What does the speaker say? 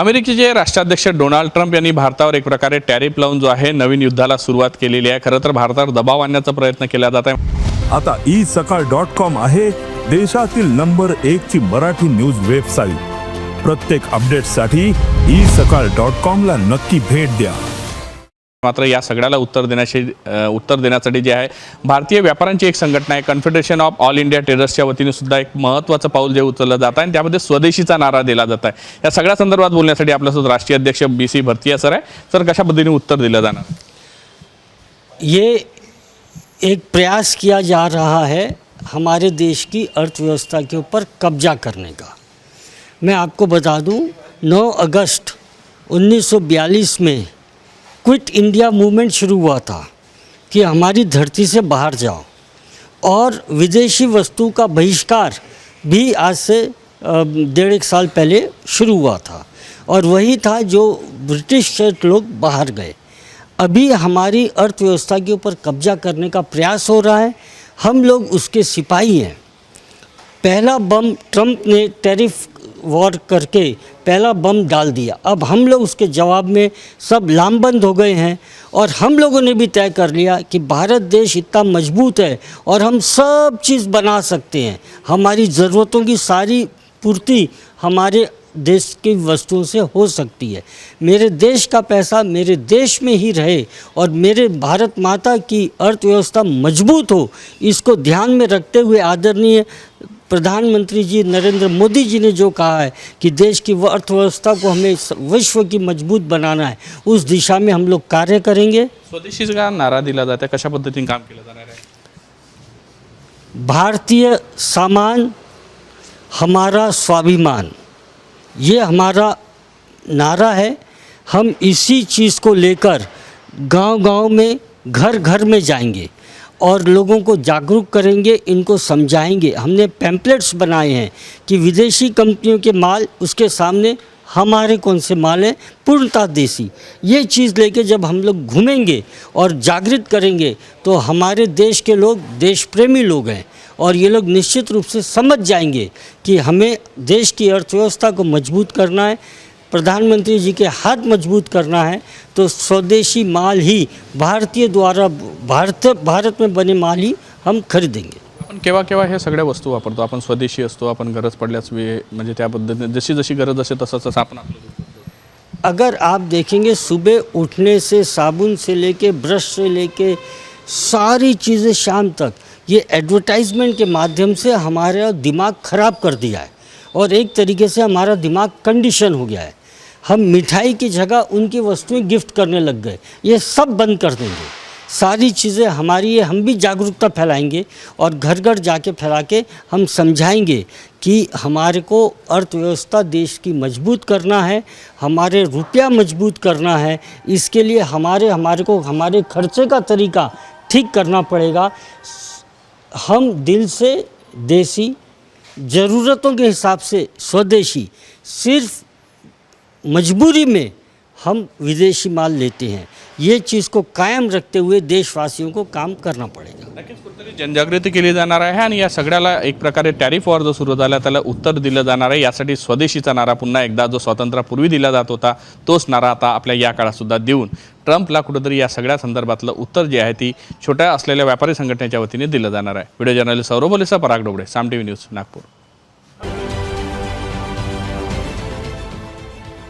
अमेरिकेचे राष्ट्राध्यक्ष Donald Trump यांनी भारतावर एक प्रकारे टॅरिफ लावून जो आहे नवीन युद्धाला सुरुवात केलेली आहे. खरं तर भारतावर दबाव आणण्याचा प्रयत्न केला जात आहे. आता ई सकाळ डॉट कॉम आहे देशातील नंबर एक ची मराठी न्यूज वेबसाईट प्रत्येक अपडेटसाठी ई सकाळ डॉट कॉम ला नक्की भेट द्या. मात्र या सगळ्याला उत्तर देण्याची उत्तर देण्यासाठी जे आहे भारतीय व्यापाऱ्यांची एक संघटना आहे कन्फेडरेशन ऑफ ऑल इंडिया ट्रेडर्सच्या वतीने सुद्धा एक महत्त्वाचं पाऊल जे उचललं जात आहे आणि त्यामध्ये स्वदेशीचा नारा दिला जात आहे. या सगळ्या संदर्भात बोलण्यासाठी आपल्यासोबत राष्ट्रीय अध्यक्ष बी सी भरतिया सर आहे. सर कशा पद्धतीने उत्तर दिलं जाणार? ये एक प्रयास किया जा रहा है हमारे देश की अर्थव्यवस्था के ऊपर कब्जा करने का। मैं आपको बता दूं 9 अगस्त 1942 में क्विट इंडिया मूवमेंट शुरू हुआ था कि हमारी धरती से बाहर जाओ। और विदेशी वस्तु का बहिष्कार भी आज से डेढ़ एक साल पहले शुरू हुआ था। और वही था जो ब्रिटिश से लोग बाहर गए। अभी हमारी अर्थव्यवस्था के ऊपर कब्जा करने का प्रयास हो रहा है। हम लोग उसके सिपाही हैं। पहला बम ट्रंप ने टैरिफ वॉर करके पहला बम डाल दिया। अब हम लोग उसके जवाब में सब लामबंद हो गए हैं और हम लोगों ने भी तय कर लिया कि भारत देश इतना मज़बूत है और हम सब चीज़ बना सकते हैं। हमारी ज़रूरतों की सारी पूर्ति हमारे देश की वस्तुओं से हो सकती है। मेरे देश का पैसा मेरे देश में ही रहे और मेरे भारत माता की अर्थव्यवस्था मज़बूत हो, इसको ध्यान में रखते हुए आदरणीय प्रधानमंत्री जी नरेंद्र मोदी जी ने जो कहा है कि देश की अर्थव्यवस्था को हमें विश्व की मज़बूत बनाना है उस दिशा में हम लोग कार्य करेंगे। स्वदेशीचा नारा दिला जात आहे कशा पद्धतीने काम केलं जाणार आहे भारतीय सामान हमारा स्वाभिमान ये हमारा नारा है। हम इसी चीज़ को लेकर गांव-गांव में घर घर में जाएँगे। और लोगों को जागरूक करेंगे, इनको समझाएँगे। हमने पैम्पलेट्स बनाए हैं कि विदेशी कंपनियों के माल, उसके सामने हमारे कौन से माल हैं? पूर्णतः देसी। ये चीज़ लेके जब हम लोग घूमेंगे और जागृत करेंगे तो हमारे देश के लोग देश प्रेमी लोग हैं और ये लोग निश्चित रूप से समझ जाएँगे कि हमें देश की अर्थव्यवस्था को मज़बूत करना है। प्रधानमंत्री जी के हाथ मज़बूत करना है तो स्वदेशी माल ही भारतीय द्वारा भारत भारत में बने माल ही हम खरीदेंगे। आपण केव्हा केव्हा हे सगळ्या वस्तू वापरतो आपण स्वदेशी असतो आपण गरज पडल्यास वे म्हणजे त्या पद्धतीने जशी जशी गरज असेल तसं तसं आपण आपलं अगर आप देखेंगे सुबह उठने से साबुन से लेके ब्रश से लेके सारी चीज़ें शाम तक ये एडवर्टाइजमेंट के माध्यम से हमारा दिमाग ख़राब कर दिया है। और एक तरीके से हमारा दिमाग कंडीशन हो गया है। हम मिठाई की जगह उनकी वस्तुएँ गिफ्ट करने लग गए। ये सब बंद कर देंगे। सारी चीज़ें हमारी है, हम भी जागरूकता फैलाएँगे और घर घर जाके फैला के हम समझाएँगे कि हमारे को अर्थव्यवस्था देश की मज़बूत करना है, हमारे रुपया मज़बूत करना है, इसके लिए हमारे हमारे को, हमारे खर्चे का तरीका ठीक करना पड़ेगा। हम दिल से देसी, ज़रूरतों के हिसाब से स्वदेशी, सिर्फ़ मजबूरी में हम विदेशी माल लेते हैं। ये चीज़ को कायम रखते हुए देशवासियों को काम करना पड़ेगा। नक्कीच कुठेतरी जनजागृती केली जाणार आहे आणि या सगळ्याला एक प्रकारे टॅरिफ वॉर जो सुरू झाला त्याला उत्तर दिलं जाणार आहे. यासाठी स्वदेशीचा नारा पुन्हा एकदा जो स्वातंत्र्यापूर्वी दिला जात होता तोच नारा आता आपल्या या काळातसुद्धा देऊन ट्रम्पला कुठंतरी या सगळ्या संदर्भातलं उत्तर जे आहे ती छोट्या असलेल्या व्यापारी संघटनेच्या वतीने दिलं जाणार आहे. Video journalist Saurabh Olesa Parag Dobde Saam T news Nagpur.